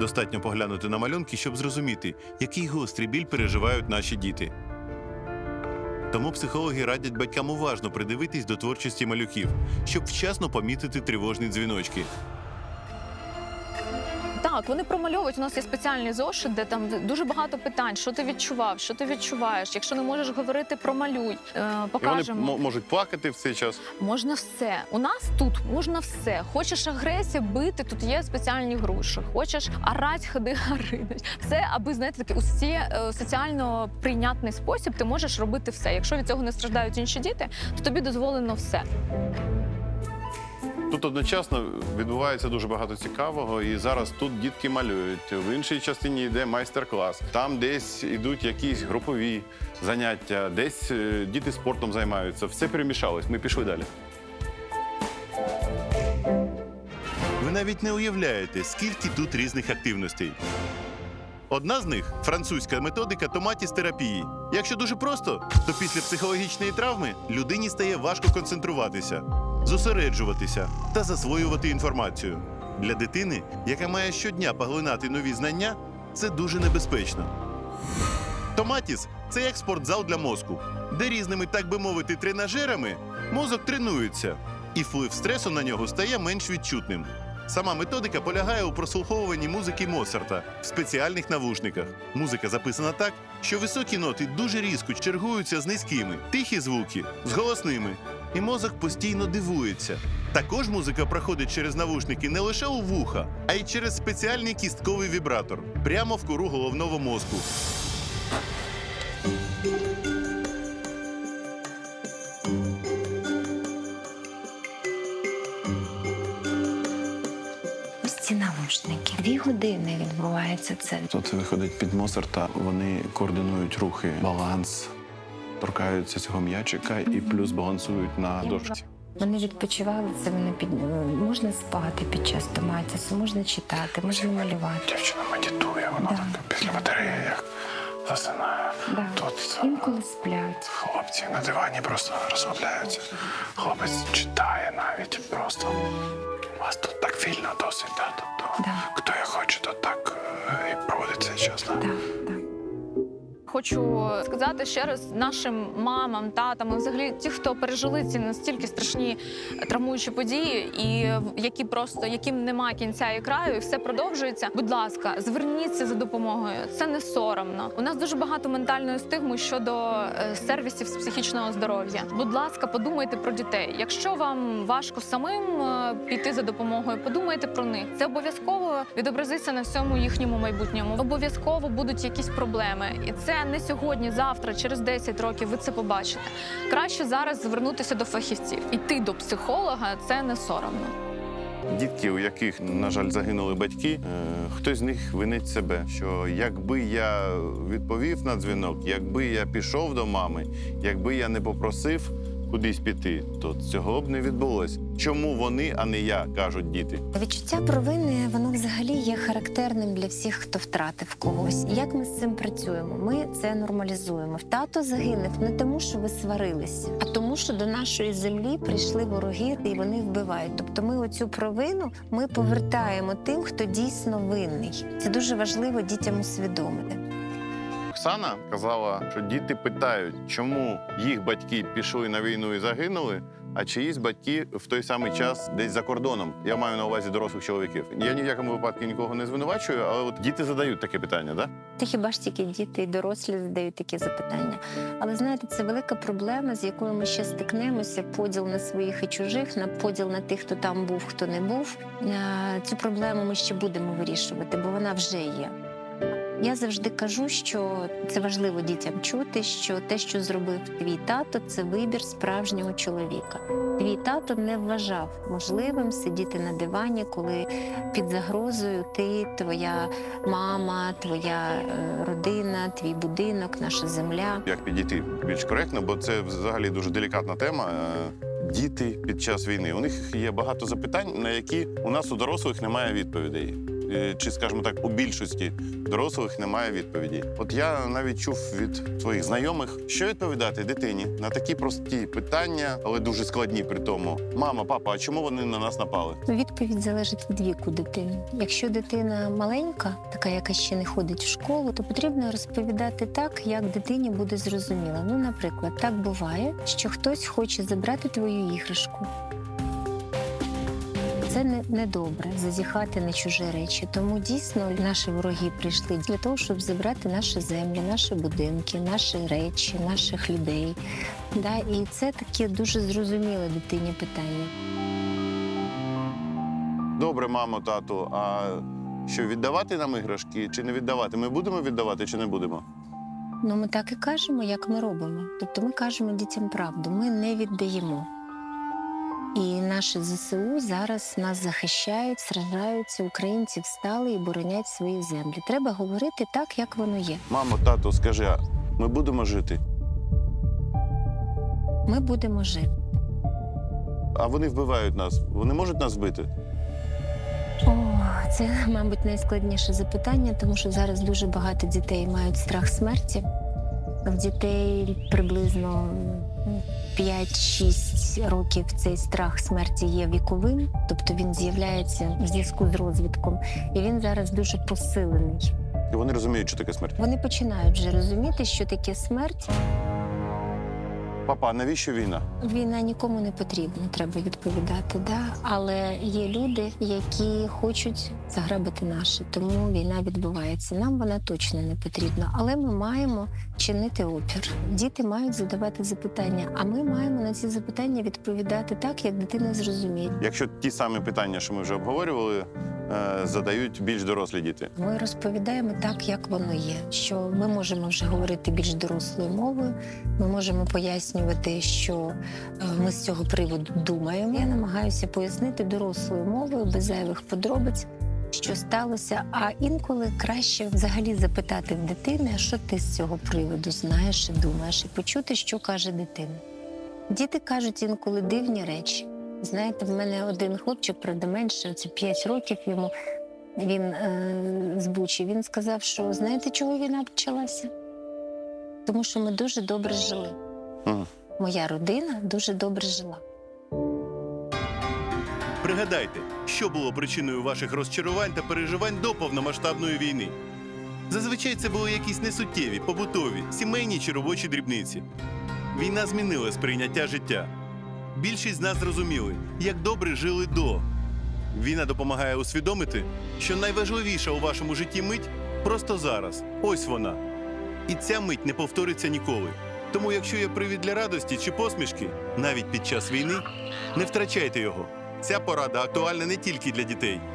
Достатньо поглянути на малюнки, щоб зрозуміти, який гострий біль переживають наші діти. Тому психологи радять батькам уважно придивитись до творчості малюків, щоб вчасно помітити тривожні дзвіночки. Так, вони промальовують. У нас є спеціальний зошит, де там дуже багато питань. Що ти відчував? Що ти відчуваєш? Якщо не можеш говорити, промалюй. Е, І вони покажемо. можуть плакати в цей час. Можна все. У нас тут можна все. Хочеш агресія, бити, тут є спеціальні груші. Хочеш орать, ходи гаринуть. Все, аби знаєте, такий усі е, соціально прийнятний спосіб, ти можеш робити все. Якщо від цього не страждають інші діти, то тобі дозволено все. Тут одночасно відбувається дуже багато цікавого, і зараз тут дітки малюють. В іншій частині йде майстер-клас. Там десь ідуть якісь групові заняття, десь е, діти спортом займаються. Все перемішалось. Ми пішли далі. Ви навіть не уявляєте, скільки тут різних активностей. Одна з них французька методика томатіс-терапії. Якщо дуже просто, то після психологічної травми людині стає важко концентруватися, зосереджуватися та засвоювати інформацію. Для дитини, яка має щодня поглинати нові знання, це дуже небезпечно. Томатіс це як спортзал для мозку, де різними, так би мовити, тренажерами мозок тренується, і вплив стресу на нього стає менш відчутним. Сама методика полягає у прослуховуванні музики Моцарта в спеціальних навушниках. Музика записана так, що високі ноти дуже різко чергуються з низькими, тихі звуки з голосними, і мозок постійно дивується. Також музика проходить через навушники не лише у вуха, а й через спеціальний кістковий вібратор прямо в кору головного мозку. Ці навушники. Дві години відбувається це. Тут виходить під Моцарта, вони координують рухи, баланс, торкаються цього м'ячика і плюс балансують на дошці. Вони відпочивали це. Вони під можна спати під час томатісу, можна читати, можна малювати. Дівчина медитує, вона Да. так після батареї як засинає. Да. Тут Інколи сплять. хлопці на дивані просто розслабляються. Хлопець читає навіть просто. У вас тут так вільно досить, да? Тобто, Да. хто я хоче, то так е, і проводить цей час. Да? Да, так. Хочу сказати ще раз нашим мамам, татам, взагалі ті, хто пережили ці настільки страшні травмуючі події, і які просто яким нема кінця і краю, і все продовжується. Будь ласка, зверніться за допомогою. Це не соромно. У нас дуже багато ментальної стигми щодо е, сервісів з психічного здоров'я. Будь ласка, подумайте про дітей. Якщо вам важко самим е, піти за допомогою, подумайте про них. Це обов'язково відобразиться на всьому їхньому майбутньому. Обов'язково будуть якісь проблеми, і це не сьогодні, завтра, через 10 років. Ви це побачите. Краще зараз звернутися до фахівців. Іти до психолога це не соромно. Дітки, у яких, на жаль, загинули батьки, е, хтось з них винить себе. Що якби я відповів на дзвінок, якби я пішов до мами, якби я не попросив кудись піти, то цього б не відбулось. Чому вони, а не я, кажуть діти. Відчуття провини воно взагалі є характерним для всіх, хто втратив когось. Як ми з цим працюємо? Ми це нормалізуємо. Тато загинув не тому, що ви сварилися, а тому, що до нашої землі прийшли вороги і вони вбивають. Тобто, ми оцю провину ми повертаємо тим, хто дійсно винний. Це дуже важливо дітям усвідомити. Оксана казала, що діти питають, чому їх батьки пішли на війну і загинули, а чиїсь батьки в той самий час десь за кордоном. Я маю на увазі дорослих чоловіків. Я ні в якому випадку нікого не звинувачую, але от діти задають таке питання, да? Та хіба ж тільки діти і дорослі задають такі запитання? Але знаєте, це велика проблема, з якою ми ще стикнемося. Поділ на своїх і чужих, на поділ на тих, хто там був, хто не був. Е, Цю проблему ми ще будемо вирішувати, бо вона вже є. Я завжди кажу, що це важливо дітям чути, що те, що зробив твій тато, це вибір справжнього чоловіка. Твій тато не вважав можливим сидіти на дивані, коли під загрозою ти, твоя мама, твоя е, родина, твій будинок, наша земля. Як підійти більш коректно, бо це взагалі дуже делікатна тема. Е, Діти під час війни. У них є багато запитань, на які у нас у дорослих немає відповідей. Е, чи, скажімо так, у більшості дорослих немає відповіді. От я навіть чув від своїх знайомих, що відповідати дитині на такі прості питання, але дуже складні при тому. Мама, папа, а чому вони на нас напали? Ну, Відповідь залежить від віку дитини. Якщо дитина маленька, така, яка ще не ходить в школу, то потрібно розповідати так, як дитині буде зрозуміло. Ну, наприклад, так буває, що хтось хоче забрати твою іграшку. Це не, не добре зазіхати на чужі речі. Тому дійсно наші вороги прийшли для того, щоб забрати наші землі, наші будинки, наші речі, наших людей. Да? І це таке дуже зрозуміле дитині питання. Добре, мамо, тату. А що віддавати нам іграшки чи не віддавати? Ми будемо віддавати чи не будемо? Ну, ми так і кажемо, як ми робимо. Тобто ми кажемо дітям правду, ми не віддаємо. І наші ЗСУ зараз нас захищають, сражаються, українці встали і боронять свої землі. Треба говорити так, як воно є. Мамо, тату, скажи, а ми будемо жити? Ми будемо жити. А вони вбивають нас. Вони можуть нас вбити? О, це, мабуть, найскладніше запитання, тому що зараз дуже багато дітей мають страх смерті. В дітей приблизно 5-6 років цей страх смерті є віковим, тобто він з'являється в зв'язку з розвитком, і він зараз дуже посилений. І вони розуміють, що таке смерть. Вони починають вже розуміти, що таке смерть. Папа, навіщо війна? Війна нікому не потрібна, треба відповідати. Да? Але є люди, які хочуть заграбити наше, тому війна відбувається. Нам вона точно не потрібна. Але ми маємо чинити опір. Діти мають задавати запитання, а ми маємо на ці запитання відповідати так, як дитина зрозуміє. Якщо ті самі питання, що ми вже обговорювали, задають більш дорослі діти. Ми розповідаємо так, як воно є. Що ми можемо вже говорити більш дорослою мовою. Ми можемо пояснювати, що е, ми з цього приводу думаємо. Я намагаюся пояснити дорослою мовою без зайвих подробиць, що сталося. А інколи краще взагалі запитати в дитини, що ти з цього приводу знаєш і думаєш, і почути, що каже дитина. Діти кажуть інколи дивні речі. Знаєте, в мене один хлопчик, правда, менше, це 5 років йому. Він е, з Бучі. Він сказав, що знаєте, чого війна почалася? Тому що ми дуже добре жили. Мгм. Моя родина дуже добре жила. Пригадайте, що було причиною ваших розчарувань та переживань до повномасштабної війни. Зазвичай це були якісь несуттєві, побутові, сімейні чи робочі дрібниці. Війна змінила сприйняття життя. Більшість з нас зрозуміли, як добре жили до. Війна допомагає усвідомити, що найважливіша у вашому житті мить просто зараз. Ось вона. І ця мить не повториться ніколи. Тому, якщо є привід для радості чи посмішки, навіть під час війни, не втрачайте його. Ця порада актуальна не тільки для дітей,